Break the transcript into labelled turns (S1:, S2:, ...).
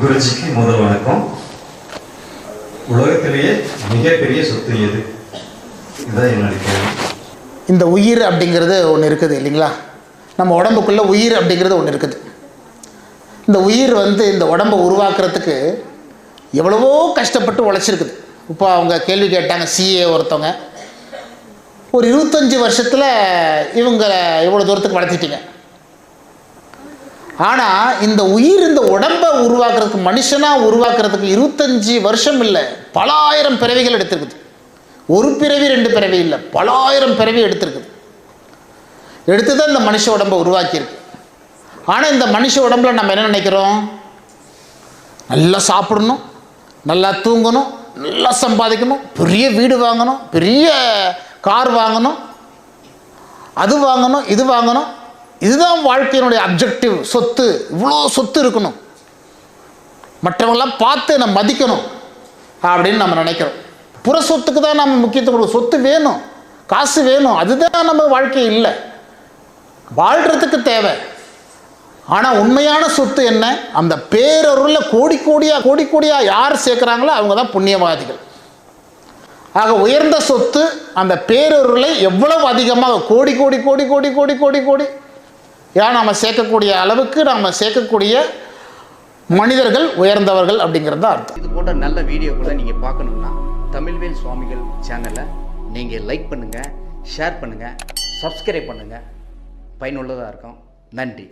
S1: குருஜிக்கு முதல் வணக்கம். உலகத்திலேயே மிகப்பெரிய சொத்து எது? இதுதான் என்னுடைய
S2: இந்த உயிர் அப்படிங்கிறது ஒன்று இருக்குது இல்லைங்களா? நம்ம உடம்புக்குள்ளே உயிர் அப்படிங்கிறது ஒன்று இருக்குது. இந்த உயிர் வந்து இந்த உடம்பை உருவாக்குறதுக்கு எவ்வளவோ கஷ்டப்பட்டு உழைச்சிருக்குது. இப்போ அவங்க கேள்வி கேட்டாங்க சிஏ ஒருத்தவங்க. ஒரு இருபத்தஞ்சி வருஷத்தில் இவங்க இவ்வளோ தூரத்துக்கு வளர்த்திட்டீங்க? ஆனால் இந்த உயிர் இந்த உடம்பை உருவாக்குறதுக்கு மனுஷனாக உருவாக்குறதுக்கு இருபத்தஞ்சி வருஷம் இல்லை பல ஆயிரம் பிறவிகள் எடுத்திருக்குது. ஒரு பிறவி ரெண்டு பிறவி இல்லை பல ஆயிரம் பிறவி எடுத்திருக்குது. எடுத்து தான் இந்த மனுஷ உடம்பை உருவாக்கியிருக்கு. ஆனால் இந்த மனுஷ உடம்புல நம்ம என்ன நினைக்கிறோம்? நல்லா சாப்பிடணும் நல்லா தூங்கணும் நல்லா சம்பாதிக்கணும் பெரிய வீடு வாங்கணும் பெரிய கார் வாங்கணும் அது வாங்கணும் இது வாங்கணும் இதுதான் வாழ்க்கையினுடைய அப்ஜெக்டிவ் சொத்து. இவ்வளோ சொத்து இருக்கணும். மற்றவங்களாம் பார்த்து நம்ம மதிக்கணும் அப்படின்னு நம்ம நினைக்கிறோம். புற சொத்துக்கு தான் நம்ம முக்கியத்துவம் கொடுக்கணும். சொத்து வேணும். காசு வேணும். அதுதான் நம்ம வாழ்க்கை இல்லை. வாழ்கிறதுக்கு தேவை. ஆனால் உண்மையான சொத்து என்ன? அந்த பேரருளில் கோடி கோடியாக கோடி கோடியாக யார் சேர்க்குறாங்களோ அவங்க தான் புண்ணியவாதிகள். ஆக உயர்ந்த சொத்து அந்த பேரருளை எவ்வளவு அதிகமாக கோடி கோடி கோடி கோடி கோடி கோடி கோடி ஏன் நாம் சேர்க்கக்கூடிய அளவுக்கு நாம் சேர்க்கக்கூடிய மனிதர்கள் உயர்ந்தவர்கள் அப்படிங்கிறது தான் அர்த்தம்.
S3: இது போன்ற நல்ல வீடியோக்களை நீங்கள் பார்க்கணும்னா தமிழ்வேல் சுவாமிகள் சேனலை நீங்கள் லைக் பண்ணுங்கள் ஷேர் பண்ணுங்கள் சப்ஸ்கிரைப் பண்ணுங்கள் பயனுள்ளதாக இருக்கும். நன்றி.